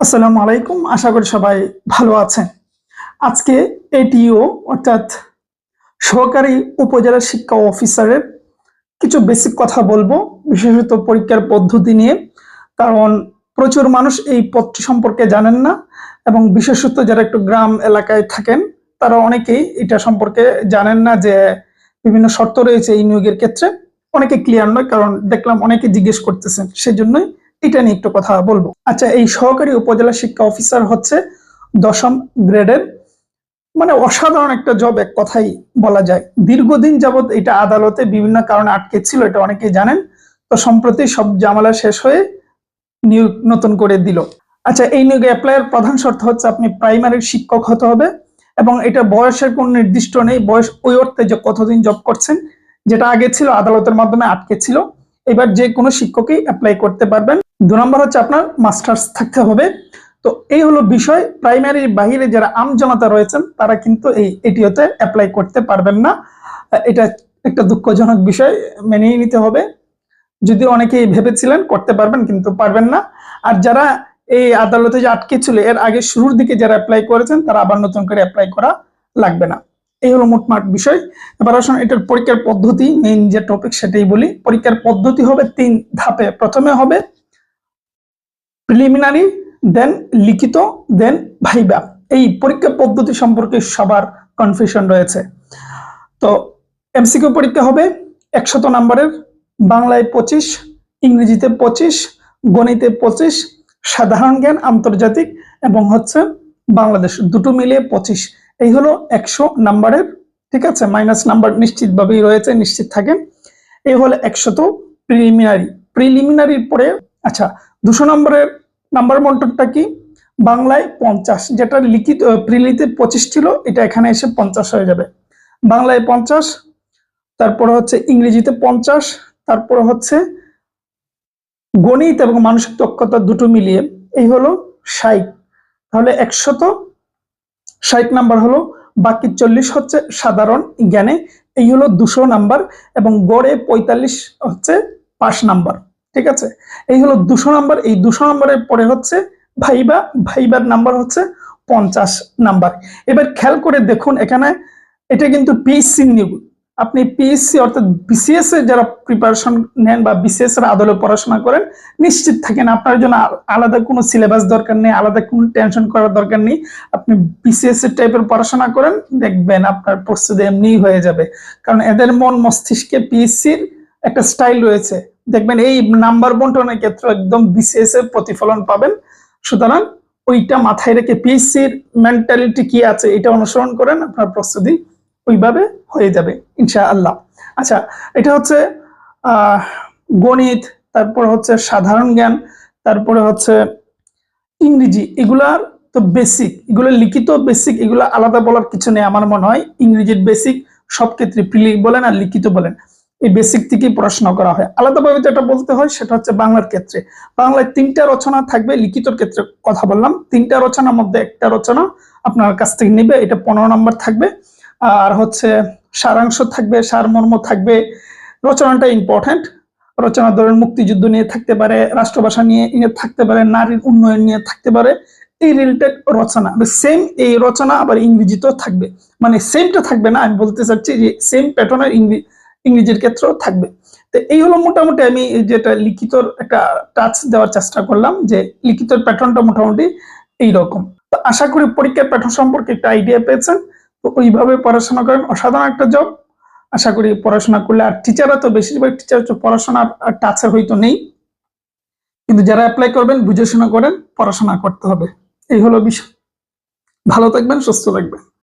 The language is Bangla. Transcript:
আসসালামু আলাইকুম। আশা করি সবাই ভালো আছেন। আজকে এটিও অর্থাৎ সহকারী উপজেলা শিক্ষা অফিসারের কিছু বেসিক কথা বলব, বিশেষত পরীক্ষার পদ্ধতি নিয়ে। কারণ প্রচুর মানুষ এই পদটি সম্পর্কে জানেন না এবং বিশেষত যারা একটু গ্রাম এলাকায় থাকেন, তারা অনেকেই এটা সম্পর্কে জানেন না যে বিভিন্ন শর্ত রয়েছে এই নিয়োগের ক্ষেত্রে। অনেকে ক্লিয়ার নয়, কারণ দেখলাম অনেকে জিজ্ঞেস করতেছেন, সেজন্যই এটা নিয়ে একটু কথা বলব। আচ্ছা এই সহকারী উপজেলা শিক্ষা অফিসার হচ্ছে দশম গ্রেডের মানে অসাধারণ একটা জব এক কথাই বলা যায়। দীর্ঘদিন যাবত এটা আদালতে বিভিন্ন কারণে আটকে ছিল, এটা অনেকেই জানেন। তো সম্প্রতি সব জামালা শেষ হয়ে নিয়োগ নতুন করে দিল। আচ্ছা এই নিয়োগে অ্যাপ্লাইয়ের প্রধান শর্ত হচ্ছে আপনি প্রাইমারির শিক্ষক হতে হবে এবং এটা বয়সের কোনো নির্দিষ্ট নেই। বয়স ওই অর্থে যে কতদিন জব করছেন, যেটা আগে ছিল, আদালতের মাধ্যমে আটকে ছিল। এবার যে কোনো শিক্ষকই অ্যাপ্লাই করতে পারবেন। দু নম্বর হচ্ছে আপনার মাস্টার্স থাকতে হবে। তো এই হলো বিষয়। প্রাইমারির বাহিরে যারা আম জনতা রয়েছেন, তারা কিন্তু এই এটিওতে অ্যাপ্লাই করতে পারবেন না। এটা একটা দুঃখজনক বিষয় মেনেই নিতে হবে। যদি অনেকেই ভেবেছিলেন করতে পারবেন, কিন্তু পারবেন না। আর যারা এই আদালতে যে আটকে ছিল, এর আগে শুরুর দিকে যারা অ্যাপ্লাই করেছেন, তারা আবার নতুন করে অ্যাপ্লাই করা লাগবে না। এই হলো মোটমাট বিষয়। এবার আসুন এটার পরীক্ষার পদ্ধতি মেইন যে টপিক সেটাই বলি। পরীক্ষার পদ্ধতি হবে তিন ধাপে। প্রথমে হবে প্রিলিমিনারি দেন লিখিত দেন ভাইবা। এই পরীক্ষা পদ্ধতি সম্পর্কে সবার কনফিউশন রয়েছে। তো এমসিকিউ পরীক্ষা হবে একশত নাম্বারের, বাংলায় পঁচিশ, ইংরেজিতে পঁচিশ, গণিতে পঁচিশ, সাধারণ জ্ঞান, আন্তর্জাতিক এবং হচ্ছে বাংলাদেশ। দুটো মিলিয়ে পঁচিশ। এই হলো একশো নাম্বারের, ঠিক আছে? মাইনাস নাম্বার নিশ্চিতভাবেই রয়েছে, নিশ্চিত থাকেন। এই হলো একশত প্রিলিমিনারি প্রিলিমিনারির পরে আচ্ছা দুশো নম্বরের নাম্বার মন্টনটা কি? বাংলায় পঞ্চাশ, যেটা লিখিত প্রিলিতে পঁচিশ ছিল, এটা এখানে এসে পঞ্চাশ হয়ে যাবে। বাংলায় পঞ্চাশ, তারপরে হচ্ছে ইংরেজিতে পঞ্চাশ, তারপরে হচ্ছে গণিত এবং মানসিক দক্ষতা দুটো মিলিয়ে, এই হলো ষাট। তাহলে একশত ষাট নাম্বার হলো, বাকি চল্লিশ হচ্ছে সাধারণ জ্ঞানে, এই হলো দুশো নাম্বার এবং গড়ে পঁয়তাল্লিশ হচ্ছে পাঁচ নাম্বার, ঠিক আছে? এই হলো দুশো নাম্বার, এই দুশো নাম্বারের পরে হচ্ছে ভাইবা, ভাইবার নাম্বার হচ্ছে পঞ্চাশ নাম্বার। এবার খেয়াল করে দেখুন এখানে, এটা কিন্তু পিএসসি নিয়োগ। আপনি পিএসসি অর্থাৎ বিসিএস এর যারা প্রিপারেশন নেন বা বিসিএস এর আদলে পড়াশোনা করেন, নিশ্চিত থাকেন আপনার জন্য আলাদা কোনো সিলেবাস দরকার নেই, আলাদা কোনো টেনশন করার দরকার নেই। আপনি বিসিএস এর টাইপের পড়াশোনা করেন, দেখবেন আপনার প্রস্তুতি এমনিই হয়ে যাবে। কারণ এদের মন মস্তিষ্কে পিএসসির একটা স্টাইল রয়েছে। দেখবেন এই নাম্বার বন্টনের ক্ষেত্রে একদম বিসিএস এর প্রতিফলন পাবেন। সুতরাং ওইটা মাথায় রেখে পিএসসির মেন্টালিটি কি আছে, এটা অনুসরণ করেন আপনার প্রস্তুতি। ওইভাবে হয়ে যাবে ইনশা আল্লাহ আচ্ছা এটা হচ্ছে গণিত, তারপর হচ্ছে সাধারণ জ্ঞান, তারপরে হচ্ছে ইংরেজি। এগুলার তো বেসিক এগুলো লিখিত বেসিক এগুলো আলাদা বলার কিছু নেই আমার মনে হয়। ইংরেজির বেসিক সব ক্ষেত্রে প্রিলি বলেন আর লিখিত বলেন। এই বেসিক থেকেই পড়াশোনা করা হয়। আলাদাভাবে যেটা বলতে হয় সেটা হচ্ছে বাংলার ক্ষেত্রে। বাংলায় তিনটা রচনা থাকবে, লিখিতর ক্ষেত্রে কথা বললাম। তিনটা রচনার মধ্যে একটা রচনা আপনার কাছ থেকে নেবে, এটা পনেরো নম্বর থাকবে। আর হচ্ছে সারাংশ থাকবে, সারমর্ম থাকবে। রচনাটা ইম্পর্টেন্ট রচনা ধরেন মুক্তিযুদ্ধ নিয়ে থাকতে পারে, রাষ্ট্রভাষা নিয়ে থাকতে পারে, নারীর উন্নয়ন নিয়ে থাকতে পারে। এই রিলেটেড রচনা সেম এই রচনা আবার ইংরেজিতেও থাকবে। মানে সেমটা থাকবে না, আমি বলতে চাচ্ছি যে সেম প্যাটার্নের ইংরেজির ক্ষেত্রেও থাকবে। তো এই হলো মোটামুটি আমি যেটা লিখিতর একটা টাচ দেওয়ার চেষ্টা করলাম যে লিখিতর প্যাটার্নটা মোটামুটি এইরকম। তো আশা করি পরীক্ষার প্যাটার্ন সম্পর্কে একটা আইডিয়া পেয়েছেন। তো ওইভাবে পড়াশোনা করেন। অসাধারণ একটা জব আশা করি পড়াশোনা করলে আর টিচাররা তো বেশিরভাগ টিচার হচ্ছে পড়াশোনার টাচের হয়তো নেই। কিন্তু যারা অ্যাপ্লাই করবেন, বুঝে শোনা করেন, পড়াশোনা করতে হবে। এই হলো বিষয়। ভালো থাকবেন, সুস্থ থাকবেন।